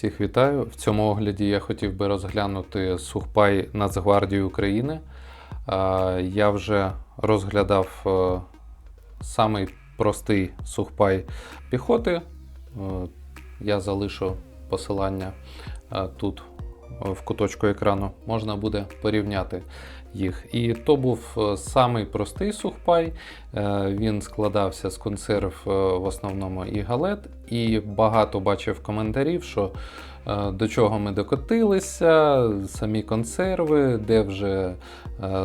Всіх вітаю. В цьому огляді я хотів би розглянути сухпай Нацгвардії України. Я вже розглядав е, самий простий сухпай піхоти. Е, Я залишу посилання е, тут в куточку екрану. Можна буде порівняти їх. І то був е, самий простий сухпай. Е, Він складався з консерв е, в основному і галет, і багато бачив коментарів, що до чого ми докотилися, самі консерви, де вже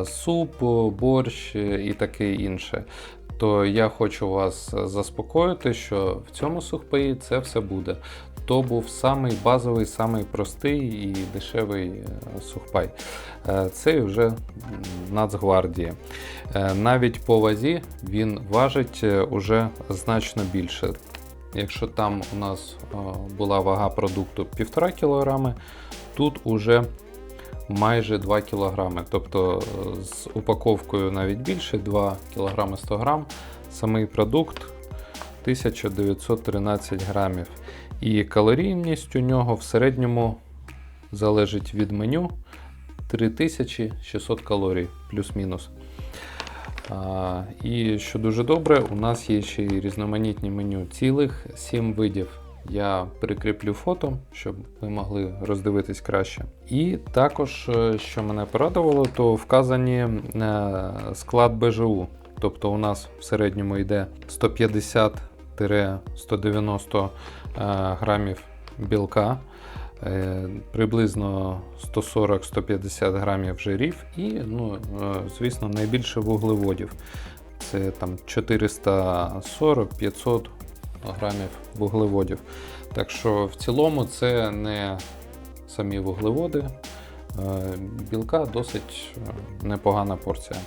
суп, борщ і таке інше. То я хочу вас заспокоїти, що в цьому сухпаї це все буде. То був самий базовий, самий простий і дешевий е, сухпай. Е, Цей вже Нацгвардії. Е, Навіть по вазі він важить е, уже значно більше. Якщо там у нас е, була вага продукту 1,5 кг, тут уже майже 2 кг. Тобто е, з упаковкою навіть більше 2 кг 100 г. Самий продукт 1913 грамів. І калорійність у нього в середньому залежить від меню 3600 калорій, плюс-мінус. І що дуже добре, у нас є ще й різноманітні меню цілих 7 видів. Я прикріплю фото, щоб ви могли роздивитись краще. І також, е, що мене порадувало, то вказані е, склад БЖУ. Тобто у нас в середньому йде 150-190 е, грамів білка, приблизно 140-150 грамів жирів і, ну, звісно, найбільше вуглеводів. Це там 440-500 грамів вуглеводів. Так що в цілому це не самі вуглеводи, е, білка досить е, непогана порція.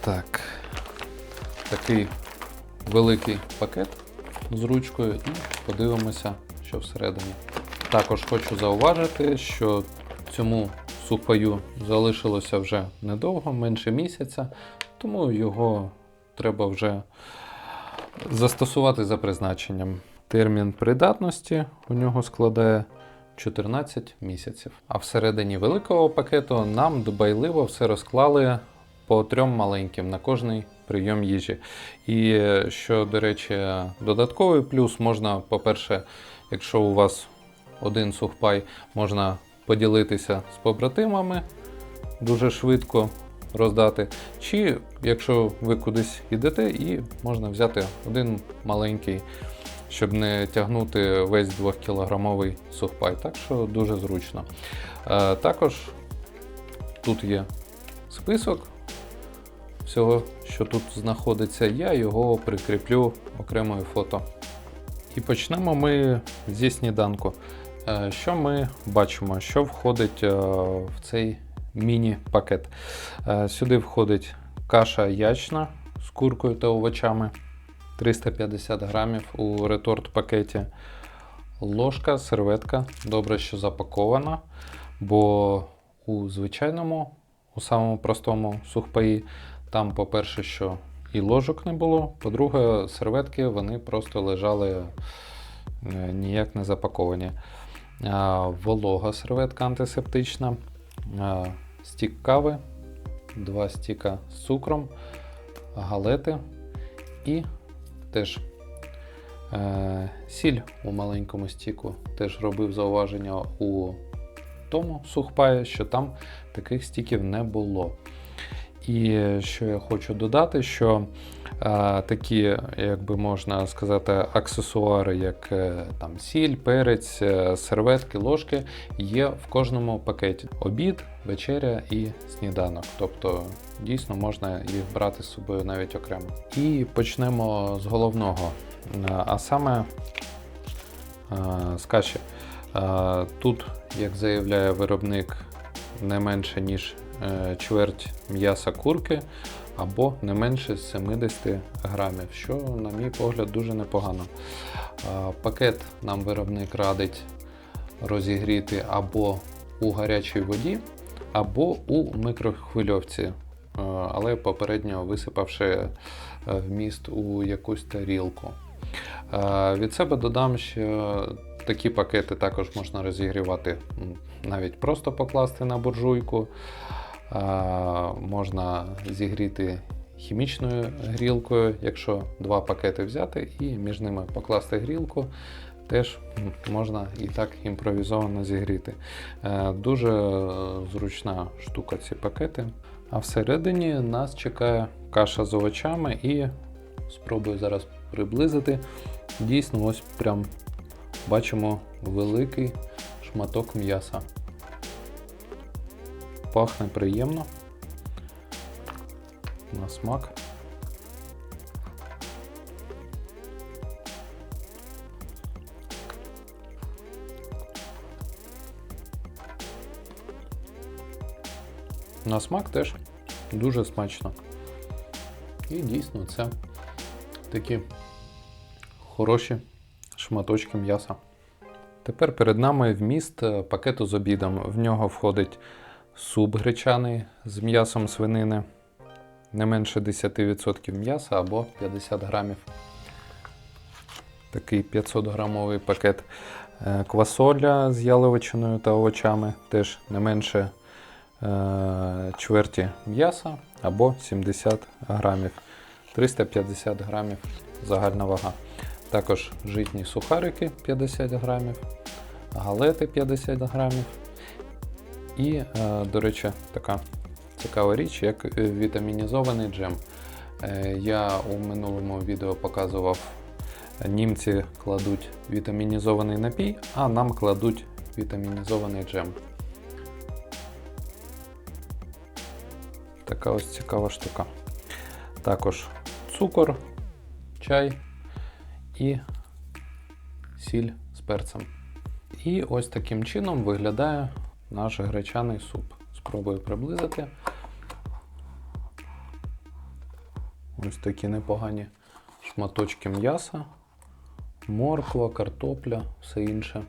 Так, такий великий пакет з ручкою і подивимося, що всередині. Також хочу зауважити, що цьому сухпаю залишилося вже недовго, менше місяця, тому його треба вже застосувати за призначенням. Термін придатності у нього складає 14 місяців. А всередині великого пакету нам дбайливо все розклали по трьом маленьким на кожний прийом їжі. І е, що, до речі, додатковий плюс можна, по-перше, якщо у вас один сухпай, можна поділитися з побратимами дуже швидко роздати. Чи якщо ви кудись йдете, і можна взяти один маленький, щоб не тягнути весь 2-кілограмовий сухпай. Так що дуже зручно. Е, Також тут є список всього, що тут знаходиться. Я його прикріплю окремою фото. І почнемо ми зі сніданку. Е, Що ми бачимо? Що входить е, в цей міні-пакет? Е, Сюди входить каша ячна з куркою та овочами 350 грамів у реторт пакеті. Ложка, серветка, добре, що запакована, бо у звичайному, у самому простому сухпаї, там, по-перше, що і ложок не було, по-друге, серветки вони просто лежали е, ніяк не запаковані. Волога серветка антисептична, стік кави, два стіка з цукром, галети і теж е, сіль у маленькому стіку. Теж робив зауваження у тому сухпаю, що там таких стіків не було. І що я хочу додати, що е, такі, як би можна сказати, аксесуари, як е, там сіль, перець, е, серветки, ложки, є в кожному пакеті: обід, вечеря і сніданок. Тобто дійсно можна їх брати з собою навіть окремо. І почнемо з головного, а саме з каші. Тут, як заявляє виробник, не менше ніж чверть м'яса курки або не менше 70 грамів, що, на мій погляд, дуже непогано. Е, Пакет нам виробник радить розігріти або у гарячій воді, або у микрохвильовці, е, але попередньо висипавши е, вміст у якусь тарілку. Е, Від себе додам ще Такі пакети також можна розігрівати, навіть просто покласти на буржуйку. Можна зігріти хімічною грілкою, якщо два пакети взяти і між ними покласти грілку, теж можна і так імпровізовано зігріти. Е, Дуже зручна штука ці пакети. А всередині нас чекає каша з овочами і спробую зараз приблизити. Дійсно, ось прям бачимо великий шматок м'яса. Пахне приємно. На смак. На смак теж дуже смачно. І дійсно це такі хороші шматочки м'яса. Тепер перед нами вміст е, пакету з обідом. В нього входить суп гречаний з м'ясом свинини, не менше 10% м'яса або 50 грамів. Такий 500 грамовий пакет Е, квасоля з яловичиною та овочами, теж не менше е, чверті м'яса або 70 грамів. 350 грамів загальна вага. Також житні сухарики 50 грамів, галети 50 грамів. І, е, до речі, така цікава річ, як е, вітамінізований джем. Е, Я у минулому відео показував, німці кладуть вітамінізований напій, а нам кладуть вітамінізований джем. Така ось цікава штука. Також цукор, чай і сіль з перцем. І ось таким чином виглядає наш гречаний суп. Спробую приблизити. Ось такі непогані шматочки м'яса, морква, картопля, все інше.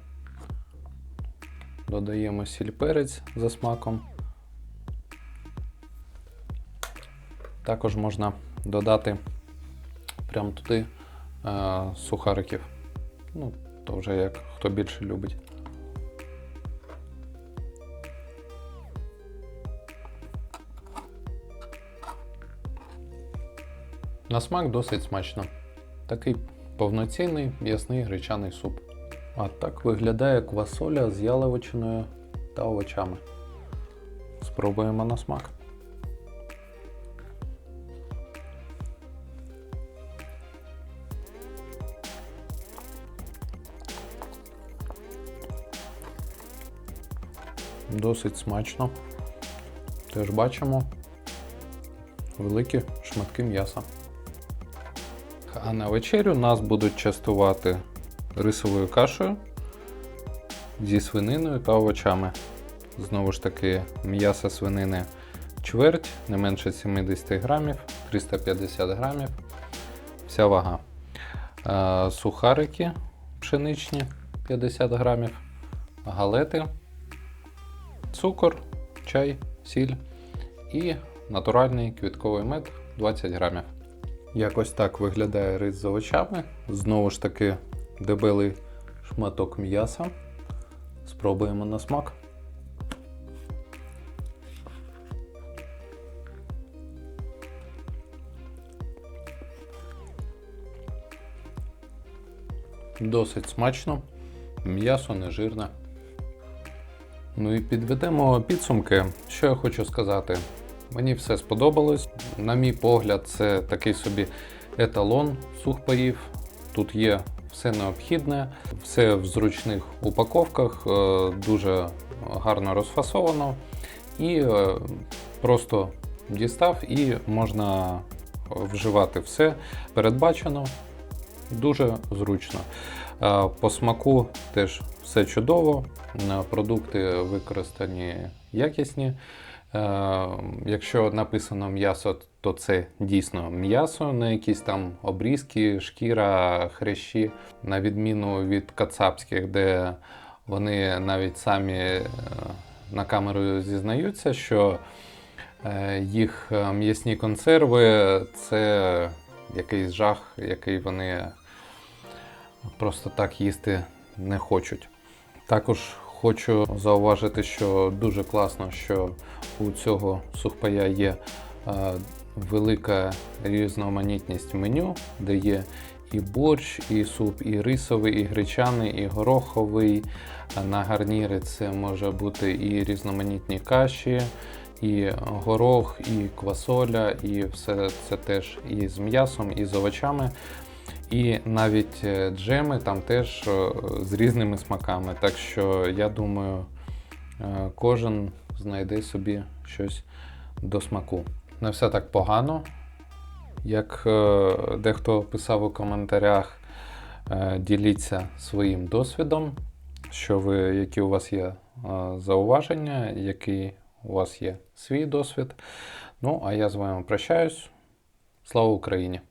Додаємо сіль перець за смаком. Також можна додати прямо туди е, сухариків. Ну, то вже як хто більше любить. На смак досить смачно. Такий повноцінний м'ясний гречаний суп. А так виглядає квасоля з яловичиною та овочами. Спробуємо на смак. Досить смачно. Теж бачимо великі шматки м'яса. А на вечерю нас будуть частувати рисовою кашею зі свининою та овочами. Знову ж таки, м'ясо свинини чверть, не менше 70 грамів, 350 грамів. Вся вага. Е, Сухарики пшеничні 50 грамів, галети, цукор, чай, сіль і натуральний квітковий мед 20 грамів. Якось так виглядає рис з овочами. Знову ж таки, дебелий шматок м'яса. Спробуємо на смак. Досить смачно, м'ясо не жирне. Ну і підведемо підсумки. Що я хочу сказати. Мені все сподобалось. На мій погляд, це такий собі еталон сухпаїв. Тут є все необхідне, все в зручних упаковках, е, дуже гарно розфасовано. І е, просто дістав і можна вживати все передбачено. Дуже зручно. Е, По смаку теж все чудово. Продукти використані якісні. Е, Якщо написано м'ясо, то це дійсно м'ясо, не якісь там обрізки, шкіра, хрящі, на відміну від кацапських, де вони навіть самі е, на камеру зізнаються, що е, їх м'ясні консерви це якийсь жах, який вони просто так їсти не хочуть. Також хочу зауважити, що дуже класно, що у цього сухпая є е, велика різноманітність меню, де є і борщ, і суп, і рисовий, і гречаний, і гороховий. На гарніри це може бути і різноманітні каші, і горох, і квасоля, і все це теж і з м'ясом, і з овочами. І навіть е, джеми там теж е, з різними смаками. Так що я думаю, е, кожен знайде собі щось до смаку. Не все так погано. Як дехто писав у коментарях, діліться своїм досвідом, що ви, які у вас є зауваження, який у вас є свій досвід. Ну, а я з вами прощаюсь. Слава Україні!